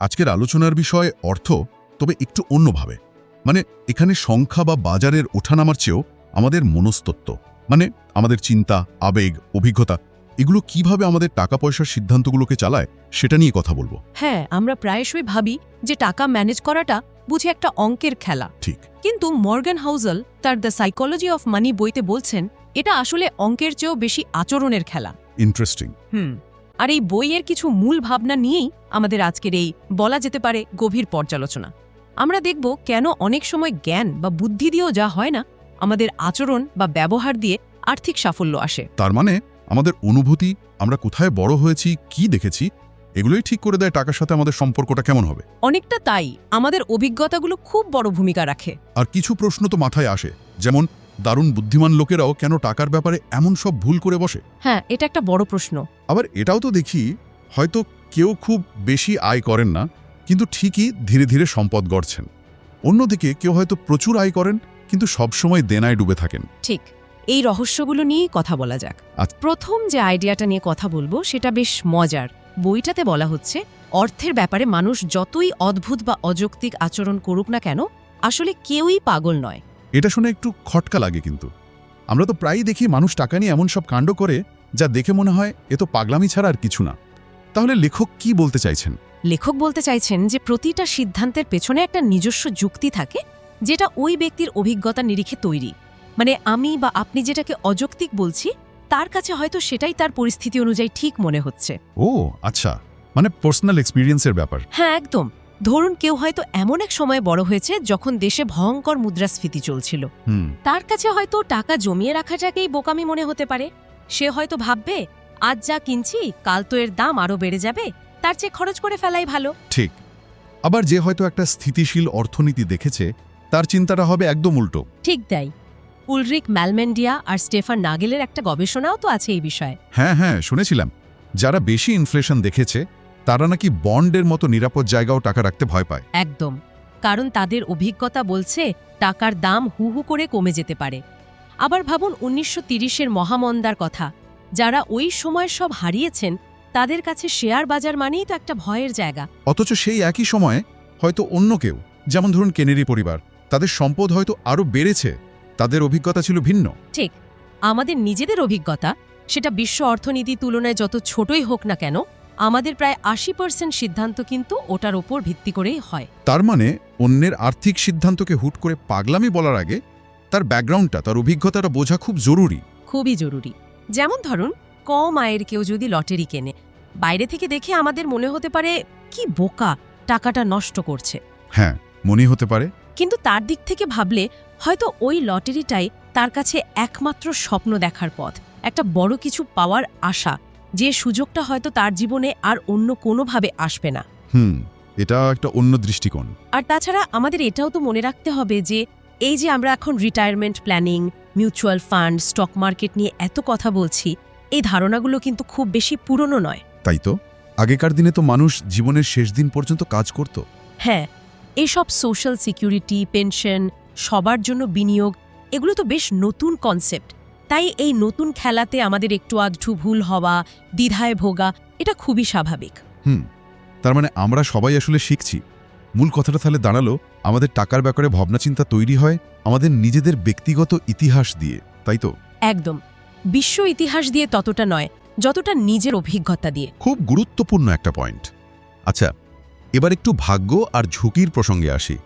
আজকের আলোচনার বিষয় অর্থ তবে একটু অন্যভাবে। মানে এখানে সংখ্যা বা বাজারের ওঠানামার চেয়েও আমাদের মনস্তত্ত্ব মানে আমাদের চিন্তা আবেগ অভিজ্ঞতা এগুলো কীভাবে আমাদের টাকা পয়সার সিদ্ধান্তগুলোকে চালায় সেটা নিয়ে কথা বলব। হ্যাঁ আমরা প্রায়শই ভাবি যে টাকা ম্যানেজ করাটা বুঝি একটা অঙ্কের খেলা। ঠিক। কিন্তু মর্গান হাউজল তার দ্য সাইকোলজি অফ মানি বইতে বলছেন এটা আসলে অঙ্কের চেয়েও বেশি আচরণের খেলা। ইন্টারেস্টিং। হুম। আর এই বইয়ের কিছু মূল ভাবনা নিয়েই আমাদের আজকের এই বলা যেতে পারে গভীর পর্যালোচনা। আমরা দেখব কেন অনেক সময় জ্ঞান বা বুদ্ধি দিয়েও যা হয় না আমাদের আচরণ বা ব্যবহার দিয়ে আর্থিক সাফল্য আসে। তার মানে আমাদের অনুভূতি আমরা কোথায় বড় হয়েছি কি দেখেছি এগুলোই ঠিক করে দেয় টাকার সাথে আমাদের সম্পর্কটা কেমন হবে। অনেকটা তাই আমাদের অভিজ্ঞতাগুলো খুব বড় ভূমিকা রাখে। আর কিছু প্রশ্ন তো মাথায় আসে যেমন দারুণ বুদ্ধিমান লোকেরাও কেন টাকার ব্যাপারে এমন সব ভুল করে বসে? হ্যাঁ এটা একটা বড় প্রশ্ন। আবার এটাও তো দেখি হয়তো কেউ খুব বেশি আয় করেন না কিন্তু ঠিকই ধীরে ধীরে সম্পদ গড়ছেন। অন্যদিকে কেউ হয়তো প্রচুর আয় করেন কিন্তু সবসময় দেনায় ডুবে থাকেন। ঠিক এই রহস্যগুলো নিয়েই কথা বলা যাক। আচ্ছা। প্রথম যে আইডিয়াটা নিয়ে কথা বলব সেটা বেশ মজার। বইটাতে বলা হচ্ছে অর্থের ব্যাপারে মানুষ যতই অদ্ভুত বা অযৌক্তিক আচরণ করুক না কেন আসলে কেউই পাগল নয়। এটা শুনে একটু খটকা লাগে কিন্তু। আমরা তো প্রায়ই দেখি মানুষ টাকা নিয়ে এমন সব কাণ্ড করে যা দেখে মনে হয় এ তো পাগলামি ছাড়া আর কিছু না। তাহলে লেখক কি বলতে চাইছেন? লেখক বলতে চাইছেন যে প্রতিটা সিদ্ধান্তের পেছনে একটা নিজস্ব যুক্তি থাকে যেটা ওই ব্যক্তির অভিজ্ঞতা নিরিখে তৈরি। মানে আমি বা আপনি যেটাকে অযৌক্তিক বলছি তার কাছে হয়তো সেটাই তার পরিস্থিতি অনুযায়ী ঠিক মনে হচ্ছে। ও আচ্ছা। মানে পার্সোনাল এক্সপিরিয়েন্সের ব্যাপার। হ্যাঁ একদম। ধরুন কেউ হয়তো এমন এক সময় বড় হয়েছে যখন দেশে ভয়ঙ্কর মুদ্রাস্ফীতি চলছিল। তার কাছে হয়তো টাকা জমিয়ে রাখাটাকেই বোকামি মনে হতে পারে। সে হয়তো ভাববে আজ যা কিনছি কাল তো এর দাম আরও বেড়ে যাবে। তার চেয়ে খরচ করে ফেলাই ভালো। ঠিক। আবার যে হয়তো একটা স্থিতিশীল অর্থনীতি দেখেছে তার চিন্তাটা হবে একদম উল্টো। ঠিক তাই। উলরিক ম্যালমেন্ডিয়া আর স্টেফান নাগেলের একটা গবেষণাও তো আছে এই বিষয়ে। হ্যাঁ হ্যাঁ শুনেছিলাম। যারা বেশি ইনফ্লেশন দেখেছে তারা নাকি বন্ডের মতো নিরাপদ জায়গাও টাকা রাখতে ভয় পায়। একদম। কারণ তাদের অভিজ্ঞতা বলছে টাকার দাম হু হু করে কমে যেতে পারে। আবার ভাবুন উনিশশো তিরিশের মহামন্দার কথা। যারা ওই সময় সব হারিয়েছেন তাদের কাছে শেয়ার বাজার মানেই তো একটা ভয়ের জায়গা। অথচ সেই একই সময়ে হয়তো অন্য কেউ যেমন ধরুন কেনেরি পরিবার তাদের সম্পদ হয়তো আরও বেড়েছে। তাদের অভিজ্ঞতা ছিল ভিন্ন। ঠিক। আমাদের নিজেদের অভিজ্ঞতা সেটা বিশ্ব অর্থনীতি তুলনায় যত ছোটই হোক না কেন আমাদের প্রায় আশি পার্সেন্ট সিদ্ধান্ত কিন্তু ওটার ওপর ভিত্তি করেই হয়। তার মানে অন্যের আর্থিক সিদ্ধান্তকে হুট করে পাগলামি বলার আগে তার ব্যাকগ্রাউন্ডটা তার অভিজ্ঞতাটা বোঝা খুব জরুরি। খুবই জরুরি। যেমন ধরুন কম আয়ের কেউ যদি লটারি কেনে বাইরে থেকে দেখে আমাদের মনে হতে পারে কি বোকা টাকাটা নষ্ট করছে। হ্যাঁ মনে হতে পারে। কিন্তু তার দিক থেকে ভাবলে হয়তো ওই লটারিটাই তার কাছে একমাত্র স্বপ্ন দেখার পথ একটা বড় কিছু পাওয়ার আশা। যে সুযোগটা হয়তো তার জীবনে আর অন্য কোনোভাবে আসবে না। হুম এটা একটা অন্য দৃষ্টিকোণ। আর তাছাড়া আমাদের এটাও তো মনে রাখতে হবে যে এই যে আমরা এখন retirement planning mutual fund stock market নিয়ে এত কথা বলছি এই ধারণাগুলো কিন্তু খুব বেশি পুরনো নয়। তাই তো? আগেকার দিনে তো মানুষ জীবনের শেষ দিন পর্যন্ত কাজ করত। হ্যাঁ এসব সোশ্যাল সিকিউরিটি পেনশন সবার জন্য বিনিয়োগ এগুলো তো বেশ নতুন কনসেপ্ট তাই এই নতুন খেলাতে আমাদের একটু আধটু ভুল হওয়া দ্বিধায় ভোগা এটা খুবই স্বাভাবিক। হুম তার মানে আমরা সবাই আসলে শিখছি। মূল কথাটা তাহলে দাঁড়াল আমাদের টাকার ব্যাপারে ভাবনাচিন্তা তৈরি হয় আমাদের নিজেদের ব্যক্তিগত ইতিহাস দিয়ে তাই তো? একদম। বিশ্ব ইতিহাস দিয়ে ততটা নয় যতটা নিজের অভিজ্ঞতা দিয়ে। খুব গুরুত্বপূর্ণ একটা পয়েন্ট। আচ্ছা এবার একটু ভাগ্য আর ঝুঁকির প্রসঙ্গে আসি।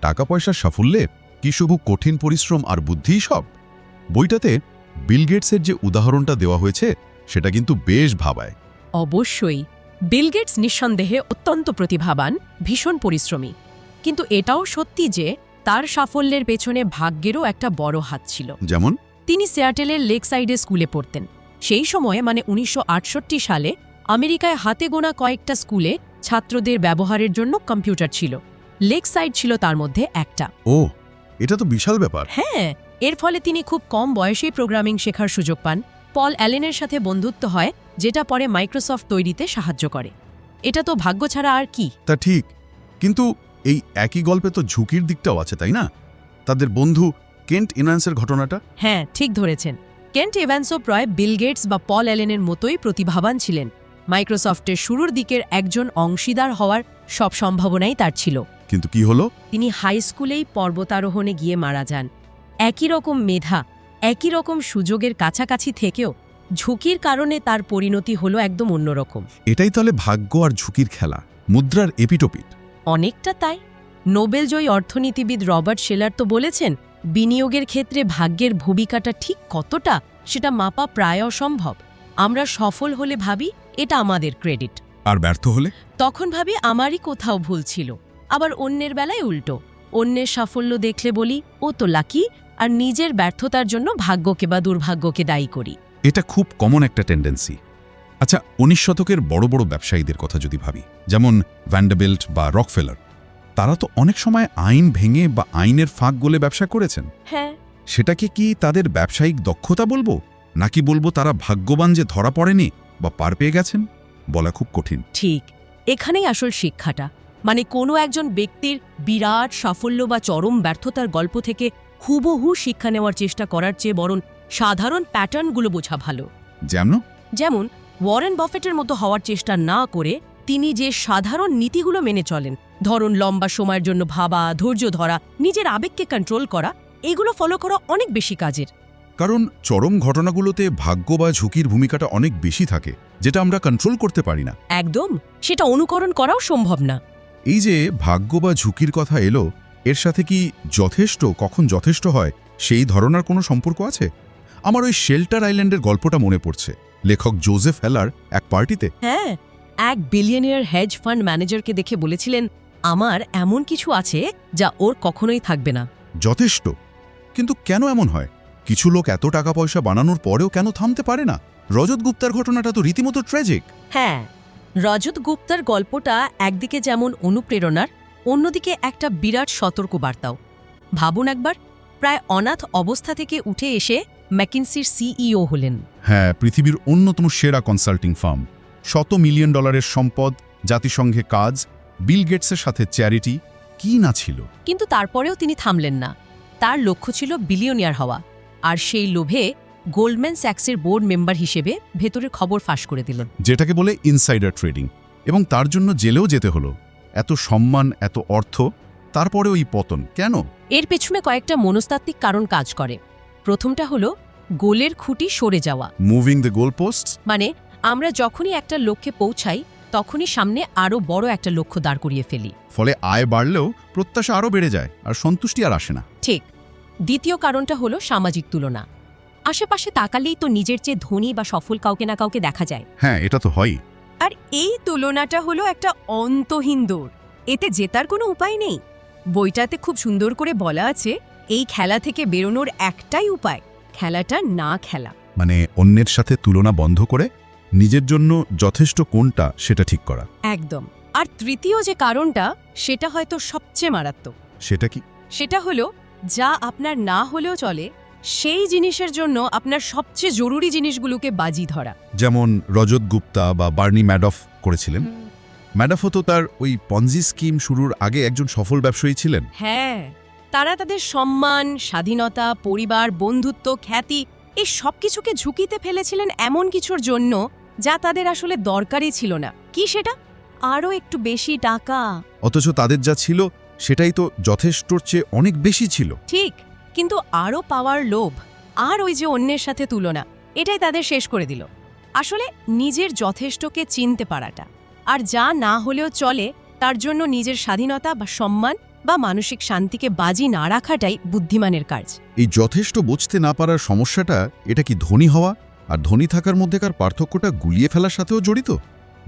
টাকা পয়সার সাফল্যে কি শুধু কঠিন পরিশ্রম আর বুদ্ধিই সব? বইটাতে বিল গেটসের যে উদাহরণটা দেওয়া হয়েছে সেটা কিন্তু বেশ ভাবায়। অবশ্যই। বিল গেটস নিঃসন্দেহে অত্যন্ত প্রতিভাবান ভীষণ পরিশ্রমী। কিন্তু এটাও সত্যি যে তার সাফল্যের পেছনে ভাগ্যেরও একটা বড় হাত ছিল। যেমন? তিনি সিয়াটেলের লেক সাইডে স্কুলে পড়তেন। সেই সময়ে মানে উনিশশো আটষট্টি সালে আমেরিকায় হাতে গোনা কয়েকটা স্কুলে ছাত্রদের ব্যবহারের জন্য কম্পিউটার ছিল। লেক সাইড ছিল তার মধ্যে একটা। ও এটা তো বিশাল ব্যাপার। হ্যাঁ এর ফলে তিনি খুব কম বয়সেই প্রোগ্রামিং শেখার সুযোগ পান। পল অ্যালেনের সাথে বন্ধুত্ব হয় যেটা পরে মাইক্রোসফট তৈরিতে সাহায্য করে। এটা তো ভাগ্য ছাড়া আর কি? তা ঠিক কিন্তু এই একই গল্পে তো ঝুঁকির দিকটাও আছে তাই না? তাদের বন্ধু কেন্ট ইনান্সের ঘটনাটা? হ্যাঁ ঠিক ধরেছেন। কেন্ট এভ্যান্সও প্রায় বিল গেটস বা পল অ্যালেনের মতোই প্রতিভাবান ছিলেন। মাইক্রোসফটের শুরুর দিকের একজন অংশীদার হওয়ার সব সম্ভাবনাই তার ছিল। কিন্তু কি হলো? তিনি হাই স্কুলেই পর্বতারোহণে গিয়ে মারা যান। একই রকম মেধা একই রকম সুযোগের কাছাকাছি থেকেও ঝুঁকির কারণে তার পরিণতি হলো একদম অন্যরকম। এটাই তাহলে ভাগ্য আর ঝুঁকির খেলা মুদ্রার এপিটোপিট। অনেকটা তাই। নোবেলজয়ী অর্থনীতিবিদ রবার্ট শেলার তো বলেছেন বিনিয়োগের ক্ষেত্রে ভাগ্যের ভূমিকাটা ঠিক কতটা সেটা মাপা প্রায় অসম্ভব। আমরা সফল হলে ভাবি এটা আমাদের ক্রেডিট। আর ব্যর্থ হলে? তখন ভাবি আমারই কোথাও ভুল ছিল। আবার অন্যের বেলায় উল্টো। অন্যের সাফল্য দেখলে বলি ও তো লাকি আর নিজের ব্যর্থতার জন্য ভাগ্যকে বা দুর্ভাগ্যকে দায়ী করি। এটা খুব কমন একটা টেন্ডেন্সি আচ্ছা উনিশ শতকের বড় বড় ব্যবসায়ীদের কথা যদি ভাবি যেমন ভ্যান্ডাবেল্ট বা রকফেলার তারা তো অনেক সময় আইন ভেঙে বা আইনের ফাঁক গলে ব্যবসা করেছেন। হ্যাঁ। সেটাকে কি তাদের ব্যবসায়িক দক্ষতা বলব? নাকি বলব তারা ভাগ্যবান যে ধরা পড়েনি বা পার পেয়ে গেছেন? বলা খুব কঠিন। ঠিক। এখানেই আসল শিক্ষাটা। মানে কোনো একজন ব্যক্তির বিরাট সাফল্য বা চরম ব্যর্থতার গল্প থেকে হুবহু শিক্ষা নেওয়ার চেষ্টা করার চেয়ে বরং সাধারণ প্যাটার্নগুলো বোঝা ভালো। যেমন? যেমন ওয়ারেন বফেটের মতো হওয়ার চেষ্টা না করে তিনি যে সাধারণ নীতিগুলো মেনে চলেন ধরুন লম্বা সময়ের জন্য ভাবা ধৈর্য ধরা নিজের আবেগকে কন্ট্রোল করা এগুলো ফলো করা অনেক বেশি কাজের। কারণ চরম ঘটনাগুলোতে ভাগ্য বা ঝুঁকির ভূমিকাটা অনেক বেশি থাকে যেটা আমরা কন্ট্রোল করতে পারি না। একদম সেটা অনুকরণ করাও সম্ভব না। এই যে ভাগ্য বা ঝুঁকির কথা এলো এর সাথে কি যথেষ্ট কখন যথেষ্ট হয় সেই ধরনার কোনো সম্পর্ক আছে? আমার ওই শেল্টার আইল্যান্ডের গল্পটা মনে পড়ছে। লেখক জোজেফ হেলার এক পার্টিতে। হ্যাঁ এক বিলিয়নিয়ার হেজ ফান্ড ম্যানেজারকে দেখে বলেছিলেন আমার এমন কিছু আছে যা ওর কখনোই থাকবে না। যথেষ্ট। কিন্তু কেন এমন হয়? কিছু লোক এত টাকা পয়সা বানানোর পরেও কেন থামতে পারে না? রজত গুপ্তার ঘটনাটা তো রীতিমতো ট্র্যাজিক হ্যাঁ রজত গুপ্তার গল্পটা একদিকে যেমন অনুপ্রেরণার অন্যদিকে একটা বিরাট সতর্কবার্তাও। ভাবুন একবার প্রায় অনাথ অবস্থা থেকে উঠে এসে ম্যাকিনসির সিইও হলেন। হ্যাঁ পৃথিবীর অন্যতম সেরা কনসাল্টিং ফার্ম। শত মিলিয়ন ডলারের সম্পদ জাতিসংঘে কাজ বিল গেটসের সাথে চ্যারিটি কি না ছিল? কিন্তু তারপরেও তিনি থামলেন না। তার লক্ষ্য ছিল বিলিয়নিয়ার হওয়া। আর সেই লোভে গোল্ডম্যান স্যাক্সের বোর্ড মেম্বার হিসেবে ভেতরের খবর ফাঁস করে দিলেন। যেটাকে বলে ইনসাইডার ট্রেডিং। এবং তার জন্য জেলেও যেতে হলো। এত সম্মান এত অর্থ তারপরে ওই পতন কেন? এর পেছনে কয়েকটা মনস্তাত্ত্বিক কারণ কাজ করে। প্রথমটা হলো গোলের খুঁটি সরে যাওয়া। মুভিং দ্য গোল পোস্ট মানে আমরা যখনই একটা লক্ষ্যে পৌঁছাই তখনই সামনে আরও বড় একটা লক্ষ্য দাঁড় করিয়ে ফেলি। ফলে আয় বাড়লেও প্রত্যাশা আরও বেড়ে যায় আর সন্তুষ্টি আর আসে না। ঠিক। দ্বিতীয় কারণটা হলো সামাজিক তুলনা। আশেপাশে তাকালেই তো নিজের চেয়ে ধনী বা সফল কাউকে না কাউকে দেখা যায়। হ্যাঁ এটা তো হয়ই। আর এই তুলনাটা হলো একটা অন্তহীন দৌড়। এতে জেতার কোনো উপায় নেই। বইটাতে খুব সুন্দর করে বলা আছে এই খেলা থেকে বেরোনোর একটাই উপায় খেলাটা না খেলা। মানে অন্যের সাথে তুলনা বন্ধ করে নিজের জন্য যথেষ্ট কোনটা সেটা ঠিক করা। একদম। আর তৃতীয় যে কারণটা সেটা হয়তো সবচেয়ে মারাত্মক। সেটা কি? সেটা হলো যা আপনার না হলেও চলে সেই জিনিসের জন্য আপনার সবচেয়ে জরুরি জিনিসগুলোকে বাজি ধরা। যেমন রজত গুপ্তা বা বার্নি ম্যাডফ করেছিলেন। ম্যাডফও তো তার ওই পঞ্জি স্কিম শুরুর আগে একজন সফল ব্যবসায়ী ছিলেন। হ্যাঁ তারা তাদের সম্মান স্বাধীনতা পরিবার বন্ধুত্ব খ্যাতি এই সব কিছুকে ঝুঁকিতে ফেলেছিলেন এমন কিছুর জন্য যা তাদের আসলে দরকারই ছিল না। কি সেটা? আরও একটু বেশি টাকা। অথচ তাদের যা ছিল সেটাই তো যথেষ্টর চেয়ে অনেক বেশি ছিল। ঠিক। কিন্তু আরও পাওয়ার লোভ আর ওই যে অন্যের সাথে তুলনা এটাই তাদের শেষ করে দিল। আসলে নিজের যথেষ্টকে চিনতে পারাটা আর যা না হলেও চলে তার জন্য নিজের স্বাধীনতা বা সম্মান বা মানসিক শান্তিকে বাজি না রাখাটাই বুদ্ধিমানের কাজ। এই যথেষ্ট বুঝতে না পারার সমস্যাটা এটা কি ধনী হওয়া আর ধনী থাকার মধ্যেকার পার্থক্যটা গুলিয়ে ফেলার সাথেও জড়িত?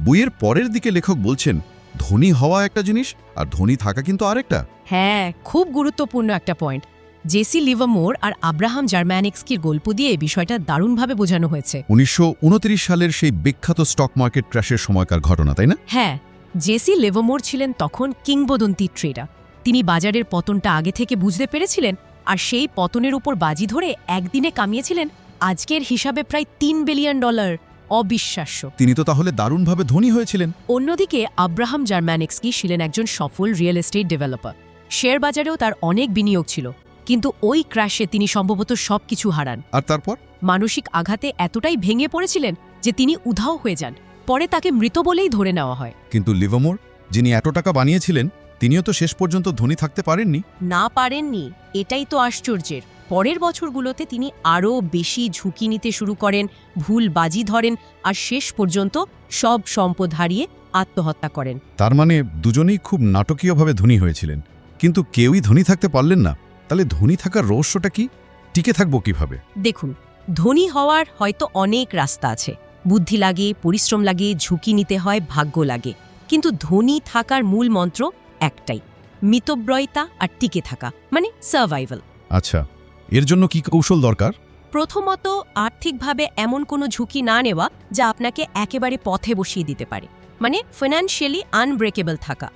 বইয়ের পরের দিকে লেখক বলছেন ধনী হওয়া একটা জিনিস আর ধনী থাকা কিন্তু আরেকটা। হ্যাঁ খুব গুরুত্বপূর্ণ একটা পয়েন্ট জেসি লিভামোর আর আব্রাহাম জার্ম্যানিক্সকির গল্প দিয়ে এই বিষয়টা দারুণভাবে বোঝানো হয়েছে। উনিশশো উনত্রিশ সালের সেই বিখ্যাত স্টক মার্কেট ক্র্যাশের সময়কার ঘটনা তাই না? হ্যাঁ জেসি লেভোমোর ছিলেন তখন কিংবদন্তি ট্রেডার। তিনি বাজারের পতনটা আগে থেকে বুঝতে পেরেছিলেন আর সেই পতনের উপর বাজি ধরে একদিনে কামিয়েছিলেন আজকের হিসাবে প্রায় তিন বিলিয়ন ডলার অবিশ্বাস্য। তিনি তো তাহলে দারুণভাবে ধনী হয়েছিলেন। অন্যদিকে আব্রাহাম জার্ম্যানিক্সকি ছিলেন একজন সফল রিয়েল এস্টেট ডেভেলপার। শেয়ার বাজারেও তার অনেক বিনিয়োগ ছিল। কিন্তু ওই ক্র্যাশে তিনি সম্ভবত সবকিছু হারান। আর তারপর? মানসিক আঘাতে এতটাই ভেঙে পড়েছিলেন যে তিনি উধাও হয়ে যান। পরে তাকে মৃত বলেই ধরে নেওয়া হয়। কিন্তু লিভামোর যিনি এত টাকা বানিয়েছিলেন তিনিও তো শেষ পর্যন্ত ধনী থাকতে পারেননি। না পারেননি এটাই তো আশ্চর্যের। পরের বছরগুলোতে তিনি আরও বেশি ঝুঁকি নিতে শুরু করেন ভুল বাজি ধরেন আর শেষ পর্যন্ত সব সম্পদ হারিয়ে আত্মহত্যা করেন। তার মানে দুজনেই খুব নাটকীয়ভাবে ধনী হয়েছিলেন। কিন্তু কেউই ধনী থাকতে পারলেন না। তাহলে ধনী থাকার রহস্যটা কি? টিকে থাকব কীভাবে? দেখুন ধনী হওয়ার হয়তো অনেক রাস্তা আছে। বুদ্ধি লাগে পরিশ্রম লাগে ঝুঁকি নিতে হয় ভাগ্য লাগে। কিন্তু ধনী থাকার মূল মন্ত্র একটাই মিতব্রয়তা আর টিকে থাকা মানে সার্ভাইভাল আচ্ছা এর জন্য কি কৌশল দরকার? প্রথমত আর্থিকভাবে এমন কোনো ঝুঁকি না নেওয়া যা আপনাকে একেবারে পথে বসিয়ে দিতে পারে। মানে ফিনান্সিয়ালি আনব্রেকেবল থাকা।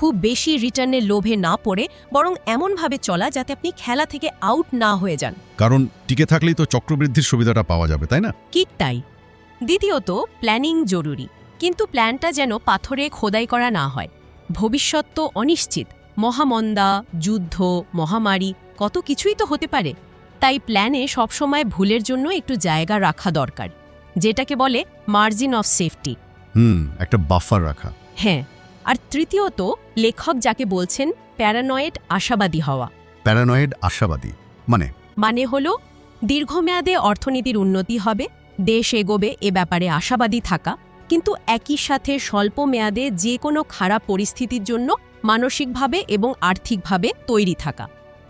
খুব বেশি রিটার্নের লোভে না পড়ে বরং এমনভাবে চলা যাতে আপনি খেলা থেকে আউট না হয়ে যান। কারণ টিকে থাকলেই তো চক্রবৃদ্ধির সুবিধাটা পাওয়া যাবে তাই না? কি তাই। দ্বিতীয়ত প্ল্যানিং জরুরি কিন্তু প্ল্যানটা যেন পাথরে খোদাই করা না হয়। ভবিষ্যৎ তো অনিশ্চিত মহামন্দা যুদ্ধ মহামারী কত কিছুই তো হতে পারে। তাই প্ল্যানে সবসময় ভুলের জন্য একটু জায়গা রাখা দরকার যেটাকে বলে মার্জিন অফ সেফটি। হুম একটা বাফার রাখা। হ্যাঁ আর তৃতীয়ত লেখক যাকে বলছেন প্যারানয়েড আশাবাদী হওয়া। প্যারানয়েড আশাবাদী মানে? মানে হল দীর্ঘমেয়াদে অর্থনীতির উন্নতি হবে দেশ এগোবে এ ব্যাপারে আশাবাদী থাকা। কিন্তু একই সাথে স্বল্প মেয়াদে যে কোনো খারাপ পরিস্থিতির জন্য মানসিকভাবে এবং আর্থিকভাবে তৈরি থাকা।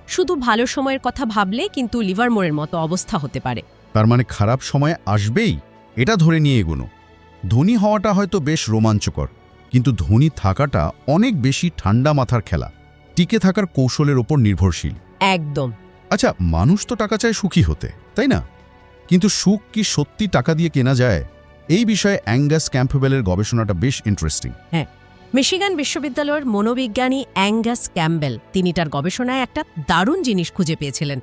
শুধু ভালো সময়ের কথা ভাবলে কিন্তু লিভারমোরের মতো অবস্থা হতে পারে। তার মানে খারাপ সময় আসবেই? এটা ধরে নিয়ে এগোনো। ধনী হওয়াটা হয়তো বেশ রোমাঞ্চকর। কিন্তু ধনী থাকাটা অনেক বেশি ঠান্ডা মাথার খেলা। টিকে থাকার কৌশলের ওপর নির্ভরশীল। একদম। আচ্ছা মানুষ তো টাকা চায় সুখী হতে তাই না? কিন্তু সুখ কি সত্যি টাকা দিয়ে কেনা যায়? এই বিষয়ে অ্যাঙ্গাস ক্যাম্পবেলের গবেষণাটা বেশ ইন্টারেস্টিং হ্যাঁ মিশিগান বিশ্ববিদ্যালয়ের মনোবিজ্ঞানী অ্যাঙ্গাস ক্যাম্বেল তিনি তার গবেষণায় একটা দারুণ জিনিস খুঁজে পেয়েছিলেন।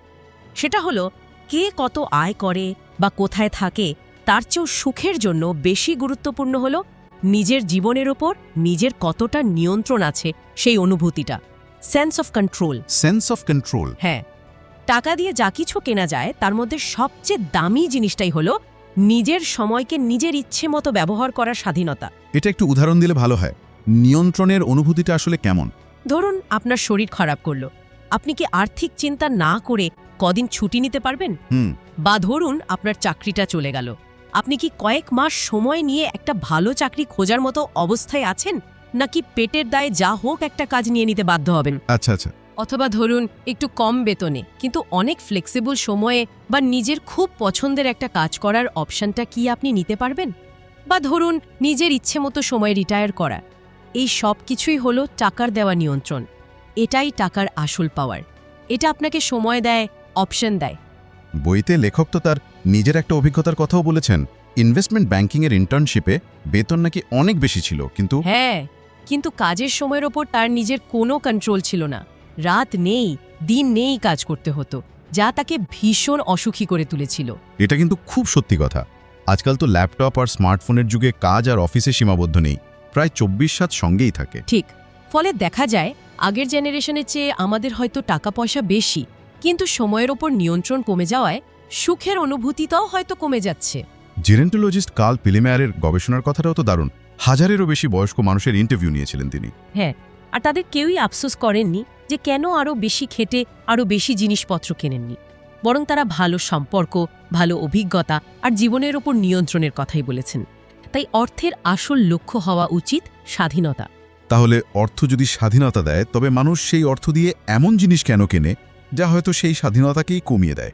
সেটা হলো কে কত আয় করে বা কোথায় থাকে তার চেয়েও সুখের জন্য বেশি গুরুত্বপূর্ণ হলো নিজের জীবনের ওপর নিজের কতটা নিয়ন্ত্রণ আছে সেই অনুভূতিটা। Sense of control sense of control হ্যাঁ। টাকা দিয়ে যা কিছু কেনা যায় তার মধ্যে সবচেয়ে দামি জিনিসটাই হলো নিজের সময়কে নিজের ইচ্ছে মতো ব্যবহার করার স্বাধীনতা। এটা একটু উদাহরণ দিলে ভালো হয়। নিয়ন্ত্রণের অনুভূতিটা আসলে কেমন? ধরুন আপনার শরীর খারাপ করল। আপনি কি আর্থিক চিন্তা না করে কদিন ছুটি নিতে পারবেন? হুম। বা ধরুন আপনার চাকরিটা চলে গেল। আপনি কি কয়েক মাস সময় নিয়ে একটা ভালো চাকরি খোঁজার মতো অবস্থায় আছেন? নাকি পেটের দায়ে যা হোক একটা কাজ নিয়ে নিতে বাধ্য হবেন? আচ্ছা আচ্ছা। অথবা ধরুন একটু কম বেতনে কিন্তু অনেক ফ্লেক্সিবল সময়ে বা নিজের খুব পছন্দের একটা কাজ করার অপশনটা কি আপনি নিতে পারবেন? বা ধরুন নিজের ইচ্ছে মতো সময় রিটায়ার করা। এই সব কিছুই হলো টাকার দেওয়া নিয়ন্ত্রণ। এটাই টাকার আসল পাওয়ার এটা আপনাকে সময় দেয় অপশন দেয়। বইতে লেখক তো তার নিজের একটা অভিজ্ঞতার কথাও বলেছেন। ইনভেস্টমেন্ট ব্যাংকিংয়ের ইন্টার্নশিপে বেতন নাকি অনেক বেশি ছিল কিন্তু হ্যাঁ কিন্তু কাজের সময়ের ওপর তার নিজের কোনো কন্ট্রোল ছিল না। রাত নেই দিন নেই কাজ করতে হতো যা তাকে ভীষণ অসুখী করে তুলেছিল। এটা কিন্তু খুব সত্যি কথা। আজকাল তো ল্যাপটপ আর স্মার্টফোনের যুগে কাজ আর অফিসে সীমাবদ্ধ নেই প্রায় চব্বিশ সাত সঙ্গেই থাকে। ঠিক ফলে দেখা যায় আগের জেনারেশনের চেয়ে আমাদের হয়তো টাকা পয়সা বেশি। কিন্তু সময়ের ওপর নিয়ন্ত্রণ কমে যাওয়ায় সুখের অনুভূতিটাও হয়তো কমে যাচ্ছে। জেরেন্টোলজিস্ট কার্ল পিলিমেয়ারের গবেষণার কথাটাও তো দারুণ। হাজারেরও বেশি বয়স্ক মানুষের ইন্টারভিউ নিয়েছিলেন তিনি। হ্যাঁ আর তাদের কেউই আফসোস করেননি যে কেন আরও বেশি খেটে আরও বেশি জিনিসপত্র কেনেননি। বরং তারা ভালো সম্পর্ক ভালো অভিজ্ঞতা আর জীবনের ওপর নিয়ন্ত্রণের কথাই বলেছেন। তাই অর্থের আসল লক্ষ্য হওয়া উচিত স্বাধীনতা। তাহলে অর্থ যদি স্বাধীনতা দেয় তবে মানুষ সেই অর্থ দিয়ে এমন জিনিস কেন কেনে যা হয়তো সেই স্বাধীনতাকেই কমিয়ে দেয়।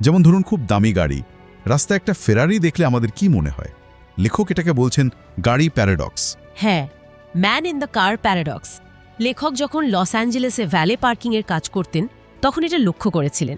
যেমন ধরুন খুব দামি গাড়ি। রাস্তায় একটা ফেরারি দেখলে আমাদের কি মনে হয়? লেখক এটাকে বলছেন গাড়ি প্যারাডক্স হ্যাঁ man in the car paradox লেখক যখন লস অ্যাঞ্জেলেসে ভ্যালে পার্কিংয়ের কাজ করতেন তখন এটা লক্ষ্য করেছিলেন।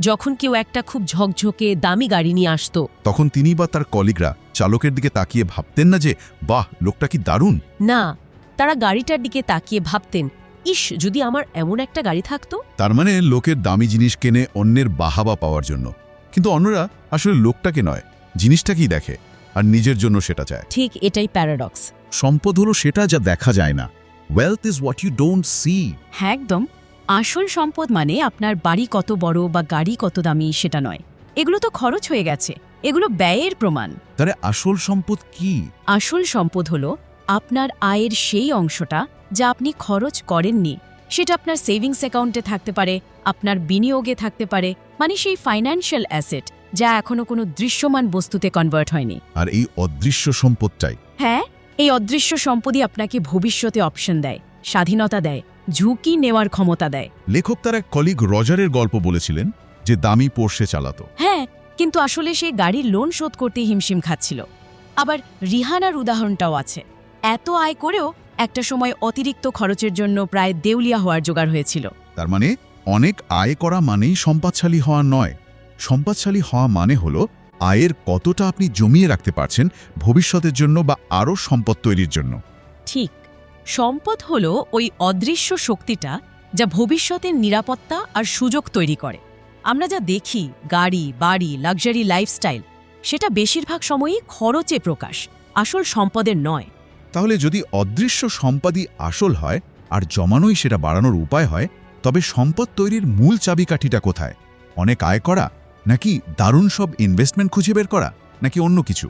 যখন কেউ একটা খুব ঝকঝকে দামি গাড়ি নিয়ে আসতো। তখন তিনি বা তার কলিগরা চালকের দিকে তাকিয়ে ভাবতেন না যে বাহ লোকটা কি দারুণ? না তারা গাড়িটার দিকে তাকিয়ে ভাবতেন ইস যদি আমার এমন একটা গাড়ি থাকতো? তার মানে লোকের দামি জিনিস কেনে অন্যের বাহাবা পাওয়ার জন্য। কিন্তু অন্যরা আসলে লোকটাকে নয় জিনিসটাকেই দেখে আর নিজের জন্য সেটা চায়। ঠিক এটাই প্যারাডক্স সম্পদ হলো সেটা যা দেখা যায় না। Wealth is what you don't see হ্যাঁ একদম। আসল সম্পদ মানে আপনার বাড়ি কত বড় বা গাড়ি কত দামি সেটা নয়। এগুলো তো খরচ হয়ে গেছে। এগুলো ব্যয়ের প্রমাণ। তাহলে আসল সম্পদ কি? আসল সম্পদ হলো আপনার আয়ের সেই অংশটা যা আপনি খরচ করেননি। সেটা আপনার সেভিংস অ্যাকাউন্টে থাকতে পারে আপনার বিনিয়োগে থাকতে পারে মানে সেই ফাইন্যান্সিয়াল অ্যাসেট যা এখনও কোনো দৃশ্যমান বস্তুতে কনভার্ট হয়নি। আর এই অদৃশ্য সম্পদটাই। হ্যাঁ এই অদৃশ্য সম্পদই আপনাকে ভবিষ্যতে অপশন দেয় স্বাধীনতা দেয় ঝুঁকি নেওয়ার ক্ষমতা দেয়। লেখক তার এক কলিগ রজারের গল্প বলেছিলেন যে দামি পোর্শে চালাতো। হ্যাঁ কিন্তু আসলে সে গাড়ির লোন শোধ করতে হিমশিম খাচ্ছিল। আবার রিহানার উদাহরণটাও আছে। এত আয় করেও একটা সময় অতিরিক্ত খরচের জন্য প্রায় দেউলিয়া হওয়ার জোগাড় হয়েছিল। তার মানে অনেক আয় করা মানেই সম্পদশালী হওয়া নয়। সম্পদশালী হওয়া মানে হলো আয়ের কতটা আপনি জমিয়ে রাখতে পারছেন ভবিষ্যতের জন্য বা আরও সম্পদ তৈরির জন্য। ঠিক। সম্পদ হল ওই অদৃশ্য শক্তিটা যা ভবিষ্যতের নিরাপত্তা আর সুযোগ তৈরি করে। আমরা যা দেখি গাড়ি বাড়ি লাক্সারি লাইফস্টাইল সেটা বেশিরভাগ সময়ই খরচে প্রকাশ আসল সম্পদের নয়। তাহলে যদি অদৃশ্য সম্পদই আসল হয় আর জমানোই সেটা বাড়ানোর উপায় হয় তবে সম্পদ তৈরির মূল চাবিকাঠিটা কোথায়? অনেক আয় করা? নাকি দারুণ সব ইনভেস্টমেন্ট খুঁজে বের করা? নাকি অন্য কিছু?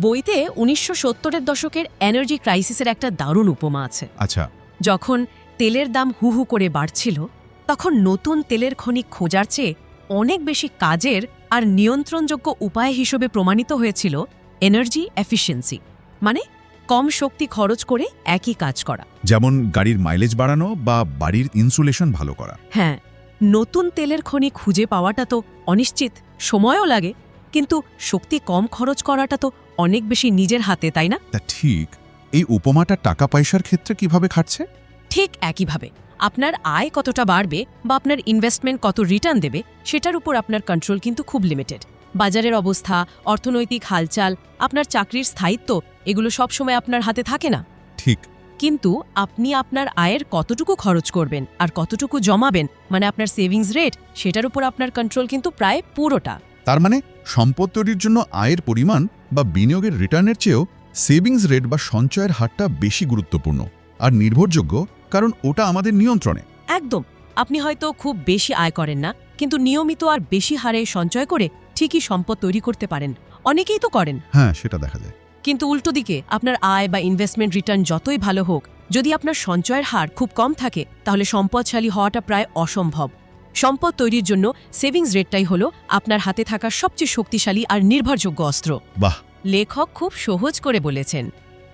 বইতে উনিশশো সত্তরের দশকের এনার্জি ক্রাইসিসের একটা দারুণ উপমা আছে। আচ্ছা। যখন তেলের দাম হু হু করে বাড়ছিল তখন নতুন তেলের খনি খোঁজার চেয়ে অনেক বেশি কাজের আর নিয়ন্ত্রণযোগ্য উপায় হিসেবে প্রমাণিত হয়েছিল এনার্জি এফিসিয়েন্সি মানে কম শক্তি খরচ করে একই কাজ করা। যেমন গাড়ির মাইলেজ বাড়ানো বা বাড়ির ইনসুলেশন ভালো করা। হ্যাঁ নতুন তেলের খনি খুঁজে পাওয়াটা তো অনিশ্চিত সময়ও লাগে কিন্তু শক্তি কম খরচ করাটা তো অনেক বেশি নিজের হাতে তাই না? তা ঠিক। এই উপমাটা টাকা পয়সার ক্ষেত্রে কীভাবে খাটছে? ঠিক একইভাবে। আপনার আয় কতটা বাড়বে বা আপনার ইনভেস্টমেন্ট কত রিটার্ন দেবে সেটার উপর আপনার কন্ট্রোল কিন্তু খুব লিমিটেড বাজারের অবস্থা অর্থনৈতিক হালচাল আপনার চাকরির স্থায়িত্ব এগুলো সবসময় আপনার হাতে থাকে না। ঠিক। কিন্তু আপনি আপনার আয়ের কতটুকু খরচ করবেন আর কতটুকু জমাবেন মানে আপনার সেভিংস রেট সেটার উপর আপনার কন্ট্রোল কিন্তু প্রায় পুরোটা। তার মানে সম্পদ তৈরির জন্য আয়ের পরিমাণ বা বিনিয়োগের রিটার্নের চেয়েও সেভিংস রেট বা সঞ্চয়ের হারটা বেশি গুরুত্বপূর্ণ আর নির্ভরযোগ্য কারণ ওটা আমাদের নিয়ন্ত্রণে। একদম। আপনি হয়তো খুব বেশি আয় করেন না কিন্তু নিয়মিত আর বেশি হারে সঞ্চয় করে ঠিকই সম্পদ তৈরি করতে পারেন। অনেকেই তো করেন। হ্যাঁ সেটা দেখা যায়। কিন্তু উল্টো দিকে আপনার আয় বা ইনভেস্টমেন্ট রিটার্ন যতই ভালো হোক যদি আপনার সঞ্চয়ের হার খুব কম থাকে তাহলে সম্পদশালী হওয়াটা প্রায় অসম্ভব। সম্পদ তৈরির জন্য সেভিংস রেটটাই হলো আপনার হাতে থাকা সবচেয়ে শক্তিশালী আর নির্ভরযোগ্য অস্ত্র। বাহ! লেখক খুব সহজ করে বলেছেন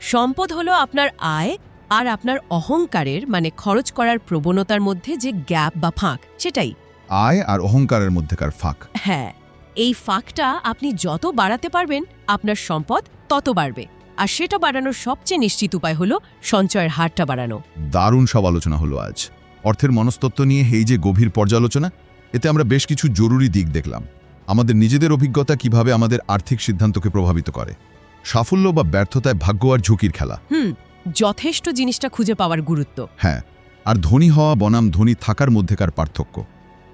সম্পদ হলো আপনার আয় আর আপনার অহংকারের মানে খরচ করার প্রবণতার মধ্যে যে গ্যাপ বা ফাঁক সেটাই। আয় আর অহংকারের মধ্যেকার ফাঁক। হ্যাঁ এই ফাঁকটা আপনি যত বাড়াতে পারবেন আপনার সম্পদ তত বাড়বে। আর সেটা বাড়ানোর সবচেয়ে নিশ্চিত উপায় হলো সঞ্চয়ের হারটা বাড়ানো। দারুণ সব আলোচনা হলো আজ। অর্থের মনস্তত্ত্ব নিয়ে এই যে গভীর পর্যালোচনা এতে আমরা বেশ কিছু জরুরি দিক দেখলাম। আমাদের নিজেদের অভিজ্ঞতা কীভাবে আমাদের আর্থিক সিদ্ধান্তকে প্রভাবিত করে। সাফল্য বা ব্যর্থতায় ভাগ্য আর ঝুঁকির খেলা। হুম যথেষ্ট জিনিসটা খুঁজে পাওয়ার গুরুত্ব। হ্যাঁ আর ধনী হওয়া বনাম ধনী থাকার মধ্যেকার পার্থক্য।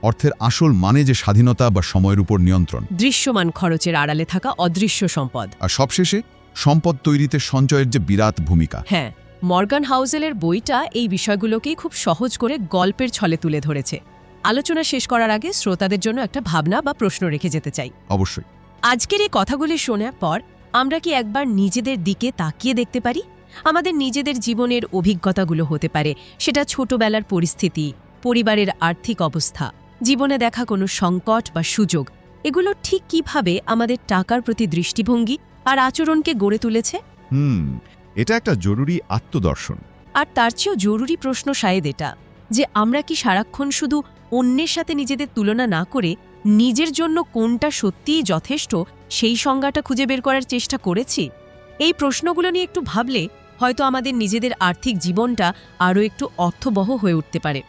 অর্থের আসল মানে যে স্বাধীনতা বা সময়ের উপর নিয়ন্ত্রণ। দৃশ্যমান খরচের আড়ালে থাকা অদৃশ্য সম্পদ। আর সবশেষে সম্পদ তৈরিতে সঞ্চয়ের যে বিরাট ভূমিকা। হ্যাঁ মর্গান হাউজেলের বইটা এই বিষয়গুলোকেই খুব সহজ করে গল্পের ছলে তুলে ধরেছে। আলোচনা শেষ করার আগে শ্রোতাদের জন্য একটা ভাবনা বা প্রশ্ন রেখে যেতে চাই। অবশ্যই। আজকের এই কথাগুলি শোনার পর আমরা কি একবার নিজেদের দিকে তাকিয়ে দেখতে পারি? আমাদের নিজেদের জীবনের অভিজ্ঞতাগুলো হতে পারে। সেটা ছোটবেলার পরিস্থিতি পরিবারের আর্থিক অবস্থা জীবনে দেখা কোনো সংকট বা সুযোগ এগুলো ঠিক কীভাবে আমাদের টাকার প্রতি দৃষ্টিভঙ্গি আর আচরণকে গড়ে তুলেছে? হুম এটা একটা জরুরি আত্মদর্শন। আর তার চেয়েও জরুরি প্রশ্ন শায়েদ এটা যে আমরা কি সারাক্ষণ শুধু অন্যের সাথে নিজেদের তুলনা না করে নিজের জন্য কোনটা সত্যিই যথেষ্ট সেই সংজ্ঞাটা খুঁজে বের করার চেষ্টা করেছি? এই প্রশ্নগুলো নিয়ে একটু ভাবলে হয়তো আমাদের নিজেদের আর্থিক জীবনটা আরও একটু অর্থবহ হয়ে উঠতে পারে।